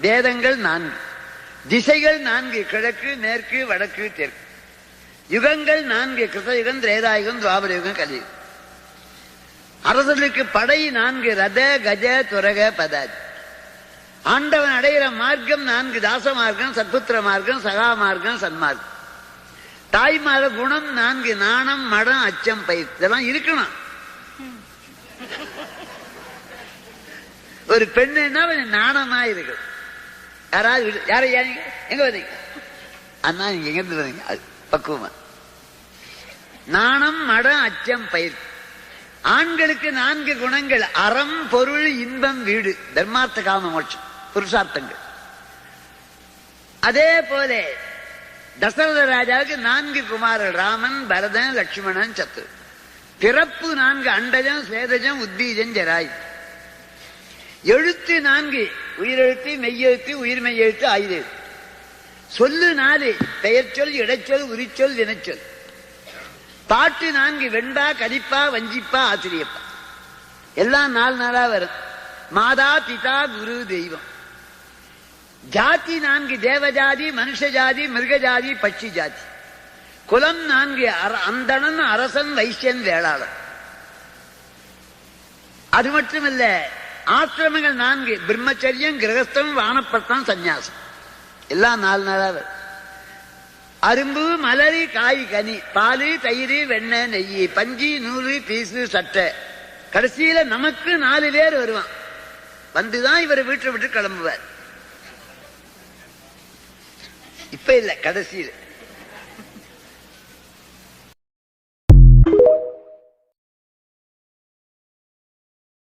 வேதங்கள் நான்கு. திசைகள் நான்கு கிழக்கு மேற்கு வடக்கு தெற்கு. யுகங்கள் நான்கு கிருதயுகம் திரேதாயுகம் துவாபர யுகம் கலியுகம். அரசர்களுக்கு படை நான்கு ரத கஜ துரக பதாதி. ஆண்டவன் அடைகிற மார்க்கம் நான்கு தாச மார்க்கம் சத்புத்திர மார்க்கம் சகா மார்க்கம் சன்மார்க்கம். தாய்மார குணம் நான்கு நாணம் மடம் அச்சம் பயிர். இதெல்லாம் இருக்கணும். ஒரு பெண்ணுன்னா நாணமா இருக்கணும். யாராவது விடு- யாரை யாருங்க எங்க வந்தீங்க அண்ணா நீங்க எங்க இருந்து வந்தீங்க அது பக்குவமா. நாணம் மடம் அச்சம் பயிர். ஆண்களுக்கு நான்கு குணங்கள். அறம் பொருள் இன்பம் வீடு. தர்மார்த்த காம மோட்சம். புருஷார்த்தங்கள். அதே போல தசரத ராஜாவுக்கு நான்கு குமாரர். ராமன் பரதன் லட்சுமணன் சத்ரு. பிறப்பு நான்கு அண்டஜம் சேதஜம் உத்தீஜம் ஜராய். எழுத்து நான்கு உயிரெழுத்து மெய்யெழுத்து உயிர் மெய்யெழுத்து ஆயுத சொல்லு நாலு பெயர் சொல் இடைச்சொல் உரிச்சொல் வினைச்சொல் பாட்டு நான்கு வெண்பா கலிப்பா வஞ்சிப்பா ஆசிரியப்பா. எல்லாம் நாலு நாளா வரும். மாதா பிதா குரு தெய்வம். ஜாதி நான்கு தேவஜாதி மனுஷ ஜாதி மிருக ஜாதி பட்சி ஜாதி குலம் நான்கு அந்தணன் அரசன் வைசியன் வேளாளன். அது மட்டுமல்ல ஆசிரமங்கள் நான்கு. பிரம்மச்சரியம் கிரகஸ்தம் வானப்பட்டம் சந்நியாசம். எல்லாம் நாலு நாளாக அரும்பு மலரி காய் கனி. பால் தயிர் வெண்ணெய் நெய். பஞ்சி நூறு பீசு சட்டை. கடைசியில நமக்கு நாலு பேர் வருவான். வந்துதான் இவர் வீட்டை விட்டு கிளம்புவார். இப்ப இல்லை கடைசியில்.